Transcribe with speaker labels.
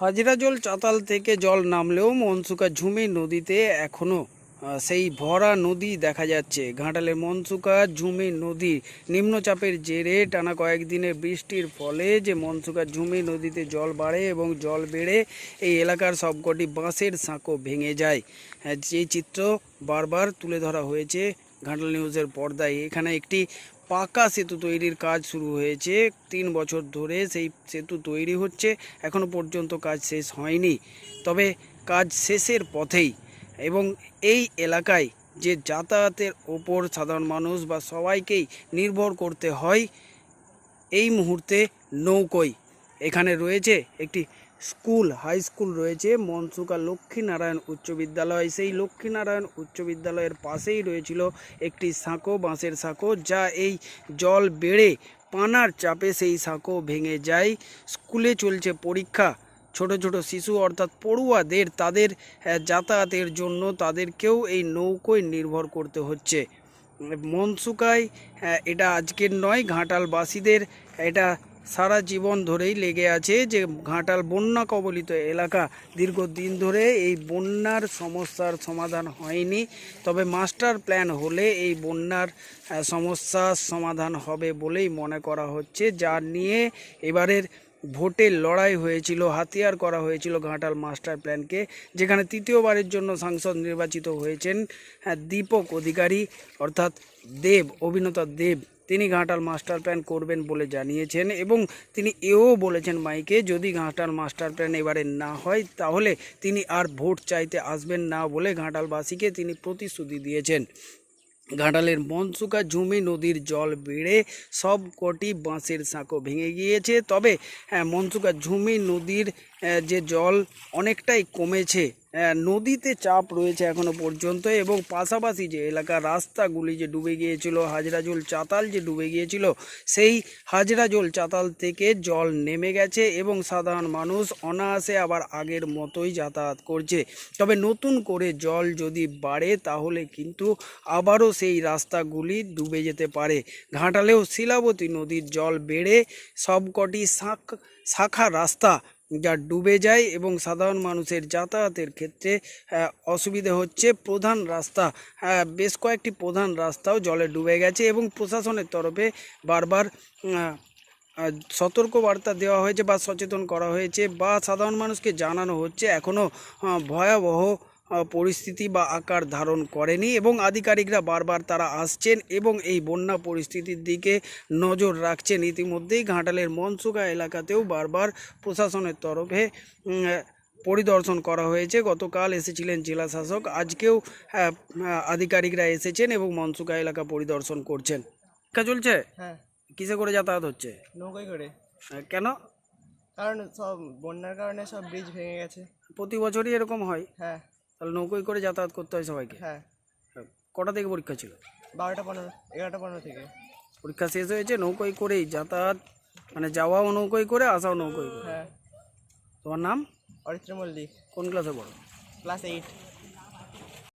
Speaker 1: হাজিরাজল চাতাল থেকে জল নামলেও মনসুকা ঝুমি নদীতে এখনও সেই ভরা নদী দেখা যাচ্ছে। ঘাটালের মনসুকা ঝুমি নদী নিম্নচাপের জেরে টানা কয়েকদিনের বৃষ্টির ফলে যে মনসুকা ঝুমি নদীতে জল বাড়ে এবং জল বেড়ে এই এলাকার সবকটি বাঁশের সাঁকো ভেঙে যায়। যে চিত্র বারবার তুলে ধরা হয়েছে ঘাটাল নিউজের পর্দায়। এখানে একটি পাকা সেতু তৈরির কাজ শুরু হয়েছে। তিন বছর ধরে সেই সেতু তৈরি হচ্ছে। এখনও পর্যন্ত কাজ শেষ হয়নি। তবে কাজ শেষের পথেই এবং এই এলাকায় যে যাতায়াতের ওপর সাধারণ মানুষ বা সবাইকেই নির্ভর করতে হয়, এই মুহূর্তে নৌকোয়। এখানে রয়েছে একটি স্কুল, হাই স্কুল রয়েছে। মনসুকা লক্ষ্মীনারায়ণ উচ্চ বিদ্যালয়। সেই লক্ষ্মীনারায়ণ উচ্চ বিদ্যালয়ের পাশেই রয়েছিল একটি সাঁকো, বাঁশের সাঁকো, যা এই জল বেড়ে পানার চাপে সেই সাঁকো ভেঙে যায়। স্কুলে চলছে পরীক্ষা। ছোট ছোট শিশু অর্থাৎ পড়ুয়াদের তাদের যাতায়াতের জন্য তাদেরকেও এই নৌকোয় নির্ভর করতে হচ্ছে। মনসুকায় এটা আজকের নয়, ঘাটালবাসীদের এটা সারা জীবন ধরেই লেগে আছে যে ঘাটাল বন্যা কবলিত এলাকা। দীর্ঘদিন ধরে এই বন্যার সমস্যার সমাধান হয়নি। তবে মাস্টার প্ল্যান হলে এই বন্যার সমস্যার সমাধান হবে বলেই মনে করা হচ্ছে যা নিয়ে এবারের ভোটের লড়াই হয়েছিল হাতিয়ার করা হয়েছিল ঘাটাল মাস্টার প্ল্যানকে যেখানে তৃতীয়বারের জন্য সাংসদ নির্বাচিত হয়েছেন হ্যাঁ, দীপক অধিকারী অর্থাৎ দেব অভিনেতা দেব। তিনি ঘাটাল মাস্টার প্ল্যান করবেন বলে জানিয়েছেন এবং তিনি এও বলেছেন মাইকে যদি ঘাটাল মাস্টার প্ল্যান এবারে না হয় তাহলে তিনি আর ভোট চাইতে আসবেন না বলে ঘাটালবাসীকে তিনি প্রতিশ্রুতি দিয়েছেন। ঘাটালের মনসুকা ঝুমি নদীর জল বেড়ে সব কটি বাঁশের সাঁকো ভেঙে গিয়েছে। তবে হ্যাঁ, মনসুকা ঝুমি নদীর যে জল অনেকটাই কমেছে নদীতে চাপ রয়েছে এখনও পর্যন্ত এবং পাশাপাশি যে এলাকার রাস্তাগুলি যে ডুবে গিয়েছিল, হাজরাজুল চাতাল যে ডুবে গিয়েছিল, সেই হাজরাজুল চাতাল থেকে জল নেমে গেছে এবং সাধারণ মানুষ অনায়াসে আবার আগের মতোই যাতায়াত করছে। তবে নতুন করে জল যদি বাড়ে, তাহলে কিন্তু আবারও সেই রাস্তাগুলি ডুবে যেতে পারে। ঘাটালেও শিলাবতী নদীর জল বেড়ে সবকটি শাখ শাখা রাস্তা যা ডুবে যায় এবং সাধারণ মানুষের যাতায়াতের ক্ষেত্রে অসুবিধে হচ্ছে প্রধান রাস্তা। বেশ কয়েকটি প্রধান রাস্তাও জলে ডুবে গেছে এবং প্রশাসনের তরফে বারবার আহ, আহ, সতর্ক বার্তা দেওয়া হয়েছে বা সচেতন করা হয়েছে বা সাধারণ মানুষকে জানানো হচ্ছে। এখনও ভয়াবহ পরিস্থিতি বা আকার ধারণ করেনি এবং আধিকারিকরা বারবার তারা আসছেন এবং এই বন্যা পরিস্থিতির দিকে নজর রাখছেন। ইতিমধ্যেই ঘাটালের মনসুকা এলাকাতেও বারবার প্রশাসনের তরফে পরিদর্শন করা হয়েছে। গতকাল এসেছিলেন জেলা শাসক আজকেও আহ, আধিকারিকরা এসেছেন এবং মনসুকা এলাকা পরিদর্শন করছেন। পরীক্ষা চলছে?
Speaker 2: হ্যাঁ।
Speaker 1: কিসে করে যাতায়াত হচ্ছে?
Speaker 2: নৌকায় করে।
Speaker 1: কেন?
Speaker 2: কারণ সব বন্যার কারণে সব ব্রিজ ভেঙে গেছে।
Speaker 1: প্রতি বছরই এরকম হয়?
Speaker 2: হ্যাঁ।
Speaker 1: তাহলে নৌকোয় করে যাতায়াত করতে হয় সবাইকে।
Speaker 2: হ্যাঁ।
Speaker 1: কটা থেকে পরীক্ষা ছিল?
Speaker 2: বারোটা পনেরো এগারোটা পনেরো থেকে।
Speaker 1: পরীক্ষা শেষ হয়েছে নৌকোয় করেই যাতায়াত মানে যাওয়াও নৌকোয় করে আসাও নৌকোয় করে।
Speaker 2: হ্যাঁ।
Speaker 1: তোমার নাম?
Speaker 2: অরিত্র মল্লিক
Speaker 1: কোন ক্লাসে পড়ো?
Speaker 2: Class eight